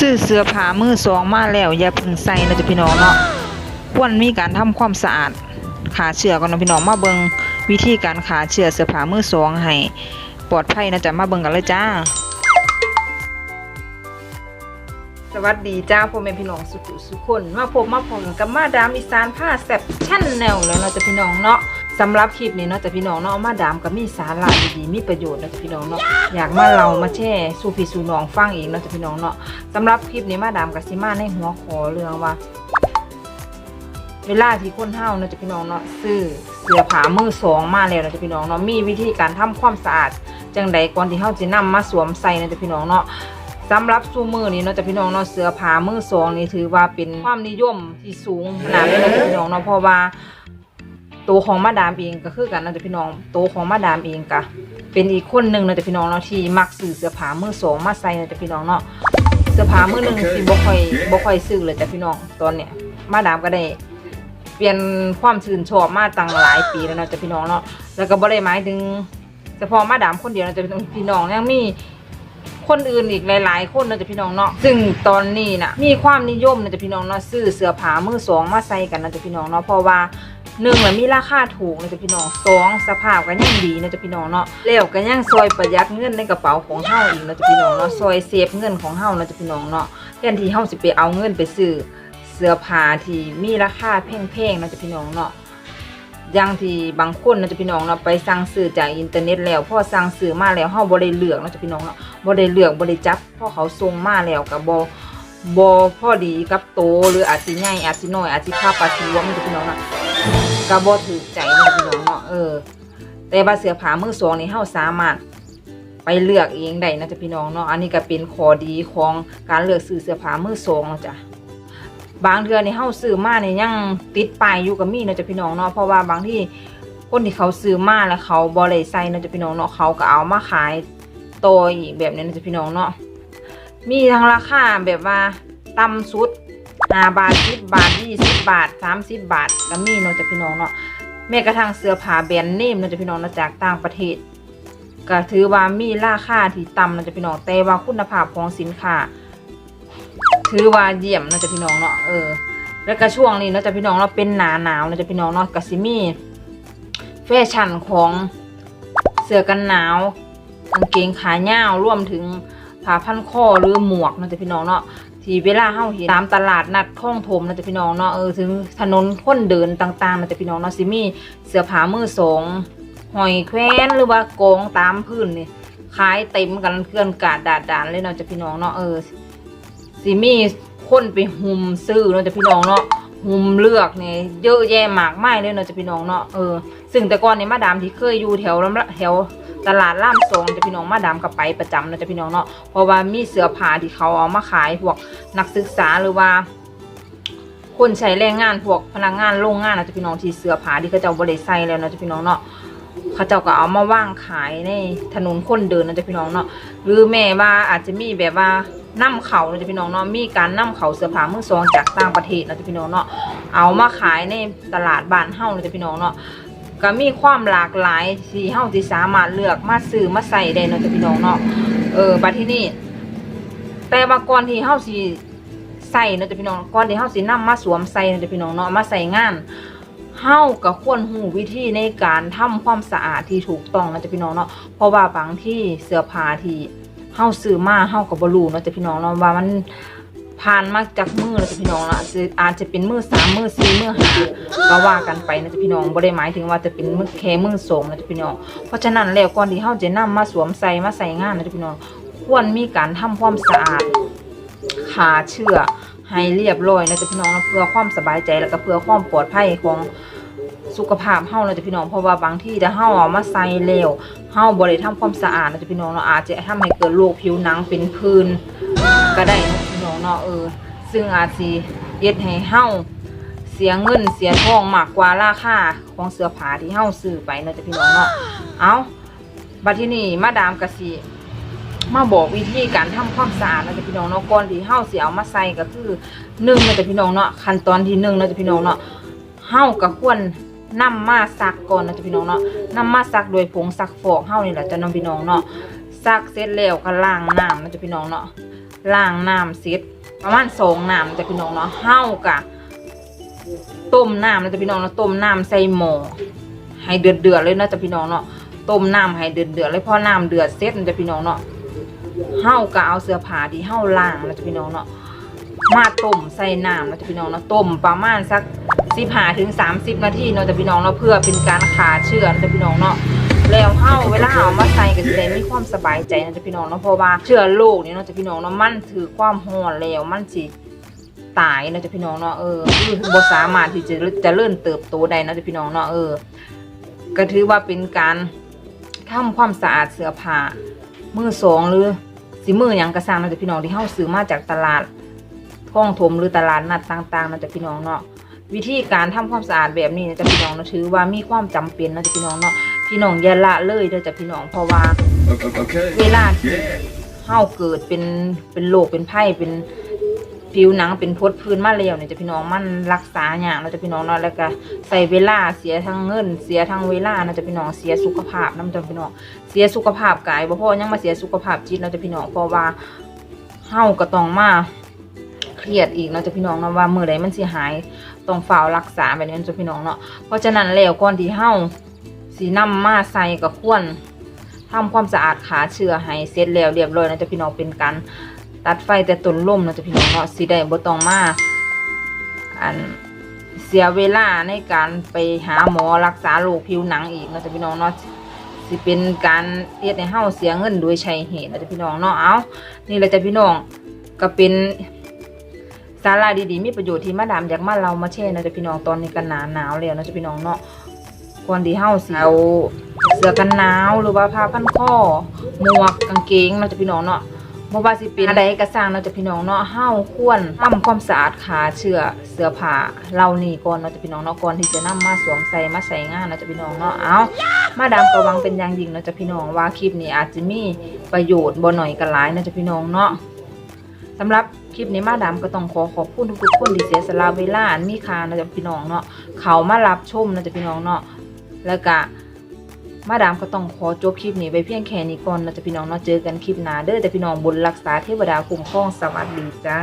ซื้อเสื้อผ้ามือสองมาแล้ว อย่าพิ่งใส่นะจ๊ะพี่น้องเนาะควรมีการทำความสะอาดขาเชื้อก่อนนะพี่น้องมาเบิงวิธีการขาเชื้อเสื้อผ้ามือสองให้ปลอดภัยนะจ๊ะมาเบิงกันเลยจ้า สวัสดีจ้าพ่อแม่พี่น้องสุขุสุขคนมาพบมาพบกับมาดามอีสานผ้าแซ่บชั่นแนวแล้วเนาะจ้ะพี่น้องเนาะ สำหรับคลิปนี้เนาะจ้ะพี่น้องเนาะมาดามก็มีสาระดีๆมีประโยชน์เนาะจ้ะพี่น้องเนาะอยากมาเรามาแช่สู่พี่สู่น้องฟังอีกเนาะจ้ะพี่น้องเนาะสำหรับคลิปนี้มาดามกับซิมาในหัวขอเรื่องว่า เวลาที่คนเฮาเนาะจ้ะพี่น้องเนาะซื้อเสื้อผ้ามือสองมาแล้วเนาะจ้ะพี่น้องเนาะมีวิธีการทำความสะอาดจังใดก่อนที่เฮาจะนำมาสวมใส่เนาะจ้ะพี่น้องเนาะสำหรับซูมือนี้เนาะจะพี่น้องเนาะเสื้อผ้ามือสองนี่ถือว่าเป็นความนิยมที่สูงขนาดเลยเนาะจ้ะพี่น้องเนาะเพราะว่า ตัวของมาดามเองก็คือกันนะจ้ะพี่น้องตัวของมาดามเองก็เป็นอีกคนหนึ่งนะจ้ะพี่น้องเนาะที่มักซื้อเสื้อผ้ามือสองมาใส่นะจ้ะพี่น้องเนาะเสื้อผ้ามือหนึ่งที่บ่ค่อยบ่ค่อยซื้อเลยจ้ะพี่น้องตอนเนี้ยมาดามก็ได้เปลี่ยนความชื่นชอบมาตั้งหลายปีแล้วเนาะจ้ะพี่น้องเนาะแล้วก็บ่ได้หมายถึงเฉพาะมาดามคนเดียวนะจ้ะพี่น้องยังมีคนอื่นอีกหลาย ๆ คนนะจ๊ะพี่น้องเนาะ ซึ่งตอนนี้นะมีความนิยมนะจ๊ะพี่น้องเนาะซื้อเสื้อผ้ามือสองมาใส่กันนะจ๊ะพี่น้องเนาะ เพราะว่า หนึ่งละมีราคาถูกนะจ๊ะพี่น้องสองสภาพก็ยังดีนะจ๊ะพี่น้องเนาะแล้วก็ยังซอยประหยัดเงินในกระเป๋าของเฮาอีกนะจ๊ะพี่น้องเนาะซอยเซฟเงินของเฮานะจ๊ะพี่น้องเนาะแทนที่เฮาสิไปเอาเงินไปซื้อเสื้อผ้าที่มีราคาแพงๆนะจ๊ะพี่น้องเนาะอย่างที่บางคนนะจ๊ะพี่น้องเนาะไปสั่งซื้อจากอินเทอร์เน็ตแล้วพอสั่งซื้อมาแล้วเฮาบ่ได้เลือกนะจ๊ะพี่น้องเนาะบ่ได้เลือกบ่ได้จับพอเขาส่งมาแล้วก็บ่บ่พอดีกับโตหรืออาจสิใหญ่อาจสิน้อยอาจสิค่าปลาสิรวมนจ๊ะพี่น้องเนาะ ก็บ่ถูกใจนะจ๊ะพี่น้องเนาะเออ แต่ว่าเสื้อผ้ามือสองนี่เฮาสามารถไปเลือกเองได้นะจ๊ะพี่น้องเนาะอันนี้ก็เป็นข้อดีของการเลือกซื้อเสื้อผ้ามือสองนะจ๊ะบางเทื่อนี่เฮาซื้อมาเนี่ยยังติดป้ายอยู่กับมีเนาะจ้ะพี่น้องเนาะเพราะว่าบางที่คนที่เขาซื้อมาแล้วเขาบ่ได้ใส่เนาะจ้ะพี่น้องเนาะเขาก็เอามาขายต่ออีกแบบนี้เนาะจ้ะพี่น้องเนาะมีทั้งราคาแบบว่าต่ำสุด 5บาท10บาท20บาท30บาทก็มีเนาะจ้ะพี่น้องเนาะแม้กระทั่งเสื้อผ้าแบรนด์เนมเนาะจ้ะพี่น้องเนาะจากต่างประเทศก็ถือว่ามีราคาที่ต่ำเนาะจ้ะพี่น้องแต่ว่าคุณภาพของสินค้าถือว่าเยี่ยมเนาะจ๊ะพี่น้องเนาะเออแล้วก็ช่วงนี้เนาะจะพี่น้องเนาเป็นหนาหนาวเนาะจะพี่น้องเนาะก็สิมีแฟชั่นของเสื้อกันหนาวกางเกงขายาวรวมถึงผ้าพันคอหรือหมวกเนาะจะพี่น้องเนาะ ที่เวลาเฮาเห็นตามตลาดนัดคลองถมนะจ๊ะพี่น้องเนาะเออถึงถนนคนเดินต่างๆนะจ๊ะพี่น้องเนาะสิมีเสื้อผ้ามือสองหอยแควนหรือว่ากองตามพื้นนี่ขายเต็มกันเคลื่อนกาดดาดดานเลยเนาะจ๊ะพี่น้องเนาะเออสิมีคนไปหุมซื้อเนาะจะพี่น้องเนาะหุมเลือกเนี่ยเยอะแยะมากมายเลยเนาะจะพี่น้องเนาะเออซึ่งแต่ก่อนเนี่ยมาดามที่เคยอยู่แถวลำแถว ตลาดล่ามทรงจะพี่น้องมาดามก็ไปประจำเนาะจะพี่น้องเนาะเพราะว่ามีเสื้อผ้าที่เขาเอามาขายพวกนักศึกษาหรือว่า คนใช้แรงงานพวกพนักงานโรงงานนะจะพี่น้องที่เสื้อผ้าที่เขาเจ้าบริใส่แล้วเนาะจะพี่น้องเนาะเขาเจ้าก็เอามาว่างขายในถนนคนเดินนะจะพี่น้องเนาะหรือแม่ว่าอาจจะมีแบบว่านํเขาเนาะจ้ะพี่น้องเนาะมีการนํเขาเสื้อผ้ามือสองจากต่างประเทศเนาะจ้ะพี่น้องเนาะเอามาขายในตลาดบ้านเฮ้าเนาะจ้ะพี่น้องเนาะ ก็มีความหลากหลายที่เฮาที่สามารถเลือกมาซื้อมาใส่ได้เนาะจ้ะพี่น้องเนาะเออบัดที่นี่แต่ว่าก่อนที่เฮาสิใส่เนาะจ้ะพี่น้องก่อนที่เฮาสินํมาสวมใส่เนาะจ้ะพี่น้องเนาะมาใส่งานเฮาก็ควรหูวิธีในการทำความสะอาดที่ถูกต้องนะจ๊ะพี่น้องเนาะเพราะว่าบางที่เสื้อผ้าที่เฮาซื้อมาเฮาก็บ่รู้เนาะจ๊ะพี่น้องเนาะว่ามัน ผ่านมาจากมือแล้วจ๊ะพี่น้องละอาจจะอาจจะเป็นมือสามมือสี่มือห้าก็ว่ากันไปนะจ๊ะพี่น้องบ่ได้หมายถึงว่าจะเป็นมือแค่มือสองนะจ๊ะพี่น้อง เพราะฉะนั้นแล้วก่อนที่เฮาจะนำมาสวมใส่มาใส่งานนะจ๊ะพี่น้อง ควรมีการทำความสะอาดขาเชื่อให้เรียบร้อยนะจ๊ะพี่น้องเพื่อความสบายใจแล้วก็เพื่อความปลอดภัยของสุขภาพเฮานะจ๊ะพี่น้องเพราะว่าบางที่ถ้าเฮาเอามาใส่แล้วเฮาบ่ได้ทำความสะอาดนะจ๊ะพี่น้องเนาอาจจะทำให้เกิดโรคผิวหนังเป็นผื่นก็ได้ องเนาะเออ ซึ่งอาจสิเฮ็ดให้เฮาเสียเงินเสียทองมากกว่าราคาของเสื้อผ้าที่เฮาซื้อไปนะจ๊ะพี่น้องเนาะเอาบัดที่นี่มาดามกะสิมาบอกวิธีการทำความสะอาดนะจ๊ะพี่น้องเนาะก่อนที่เฮาสิเอามาใส่ก็คือหนึ่งนะจ๊ะพี่น้องเนาะขั้นตอนที่หนึ่งนะจ๊ะพี่น้องเนาะเฮาก็ควรนำมาซักก่อนนะจ๊ะพี่น้องเนาะนำมาซักโดยผงซักฟอกเฮานี่แหละจ้ะน้องพี่น้องเนาะซักเสร็จแล้วก็ล้างน้ำนะจ๊ะพี่น้องเนาะ ล้างน้ำเสร็จประมาณสองน้ำจะพี่น้องเนาะเฮากะต้มน้ำนะจ๊ะพี่น้องเนาะต้มน้ำใส่หม้อให้เดือดเดือดเลยนะจ๊ะพี่น้องเนาะต้มน้ำให้เดือดเดือดเลยพอน้ำเดือดเสร็จนะจ๊ะพี่น้องเนาะเฮาก็เอาเสื้อผ้าที่เฮาล้างนะจ๊ะพี่น้องเนาะมาต้มใส่น้ำนะจ๊ะพี่น้องเนาะต้มประมาณสักสิบห้าถึงสามสิบนาทีเนาะจ๊ะพี่น้องเนาะเพื่อเป็นการขาเชื้อนะจ๊ะพี่น้องเนาะ แล้วเฮาเวลาเอามาใส่ก็จะได้มีความสบายใจนะจ๊ะพี่น้องเนาะเพราะว่าเชื้อโรคนี่เนาะจ๊ะพี่น้องเนาะมันถือความร้อนแล้วมันสิตายเนาะจ้ะพี่น้องเนาะเออคือบ่สามารถที่จะจะเลื่อนเติบโตได้เนาะจ้ะพี่น้องเนาะเออก็ถือว่าเป็นการทำความสะอาดเสื้อผ้ามือสองหรือสิมือหยังกระซังนะจ้ะพี่น้องที่เฮาซื้อมาจากตลาดท้องถมหรือตลาดนัดต่างๆนะจ้ะพี่น้องเนาะวิธีการทำความสะอาดแบบนี้นะจ้ะพี่น้องเนาะถือว่ามีความจำเป็นนะจ้ะพี่น้องเนาะ พี่น้องอย่าละเลยเด้อจ้ะพี่น้องเพราะว่า Okay. เวลาที่เฮาเกิดเป็นเป็นโรคเป็นไข้เป็นผิวหนังเป็นพดพื้นมาแล้วเนี่ยจะพี่น้องมันรักษาอย่างเราจะพี่น้องเนาะแล้วก็ใส่เวลาเสียทั้งเงิน เสียทั้งเวลานะจะพี่น้องเสียสุขภาพนํจะพี่น้องเสียสุขภาพกายบ่พอยังมาเสียสุขภาพจิตเราจะพี่น้องเพราะว่าเฮาก็ต้องมาเครียดอีกเนาะจะพี่น้องเนาะว่ามื้อใดมันสิหายต้องเฝ้ารักษาแบบนี้จะพี่น้องเนาะเพราะฉะนั้นแล้วก่อนที่เฮา สินำมาใส่ก็ควรทำความสะอาดขาเชื้อให้เสร็จแล้วเรียบร้อยนะจ๊ะพี่น้องเป็นการตัดไฟแต่ต้นลมนะจ๊ะพี่น้องเนาะสิได้บ่ต้องมาอันเสียเวลาในการไปหาหมอรักษาโรคผิวหนังอีกนะจ๊ะพี่น้องเนาะสิเป็นการเฮ็ดให้เฮาเสียเงินโดยใช้เหตุนะจ๊ะพี่น้องเนาะเอานี่แหละจะพี่น้องก็เป็นสาระดีๆมีประโยชน์ที่มาดามอยากมาเรามาแชร์นะจ๊ะพี่น้องตอนนี้ก็หนาหนาวแล้วนะจ๊ะพี่น้องเนาะ ควรที่เฮาสิเอาเสื้อกันหนาวหรือว่าผ้าพันคอหมวกกางเกงเนาะจะพี่น้องเนาะบ่ว่าสิเป็นอะไรก็สร้างเนาะจะพี่น้องเนาะเฮาควรทำความสะอาดขาเสื้อเสื้อผ้าเหล่านี้ก่อนเนาะจะพี่น้องเนาะก่อนที่จะนำมาสวมใส่มาใส่งานเนาะจะพี่น้องเนาะเอามาดามก็หวังเป็นอย่างยิ่งเนาะจะพี่น้องว่าคลิปนี้อาจจะมีประโยชน์บ่หน่อยก็หลายเนาะจะพี่น้องเนาะสำหรับคลิปนี้มาดามก็ต้องขอขอบคุณทุกๆคนที่เสียสละเวลาอันมีค่าเนาะจะพี่น้องเนาะเขามารับชมเนาะจะพี่น้องเนาะ แล้วก็มาดามก็ต้องขอจบคลิปนี้ไปเพียงแค่นี้ก่อนเราจะพี่น้องเนาะเจอกันคลิปหน้าเด้อแต่พี่น้องบุญรักษาเทวดาคุ้มครองสวัสดีจ้า